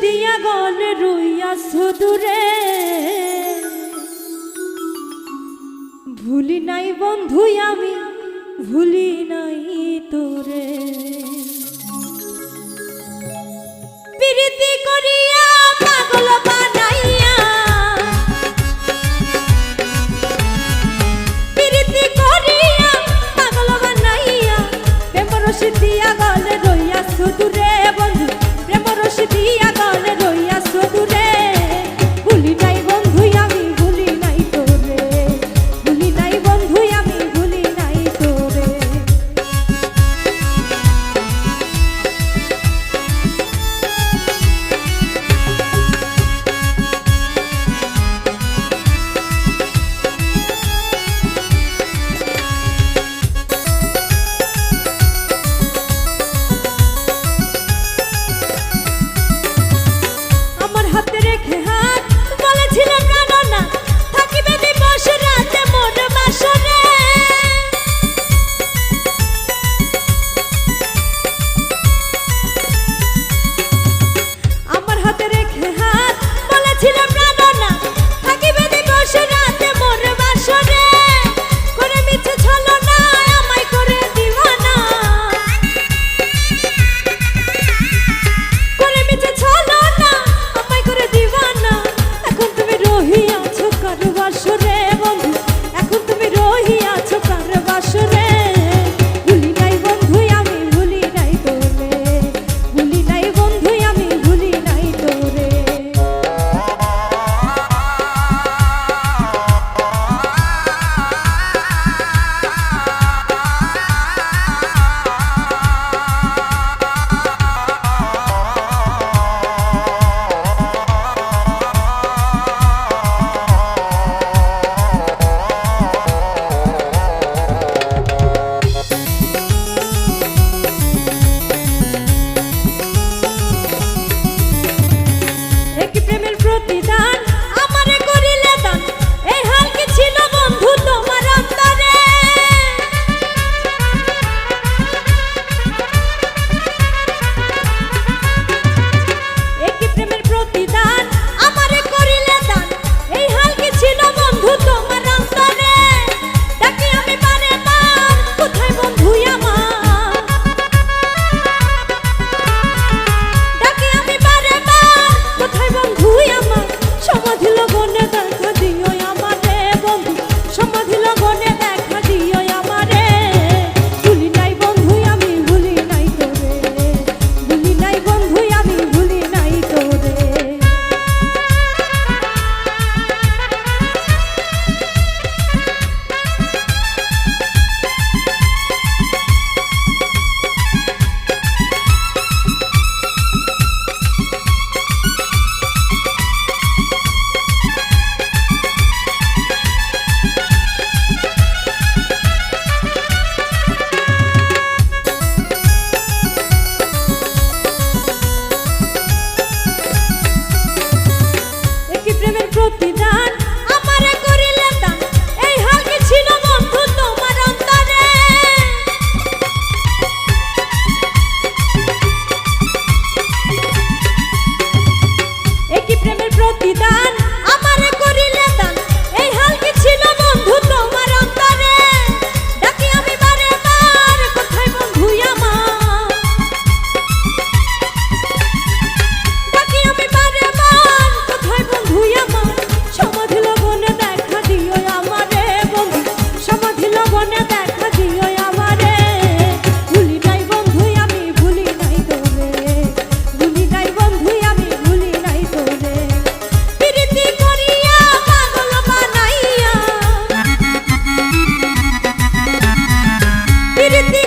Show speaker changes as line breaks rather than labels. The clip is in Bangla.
দিয়া গল রুইয়া সুদূরে। ভুলি নাই বন্ধু আমি ভুলি নাই তোরে। প্রীতি করিয়া পাগল solo con প্রীতি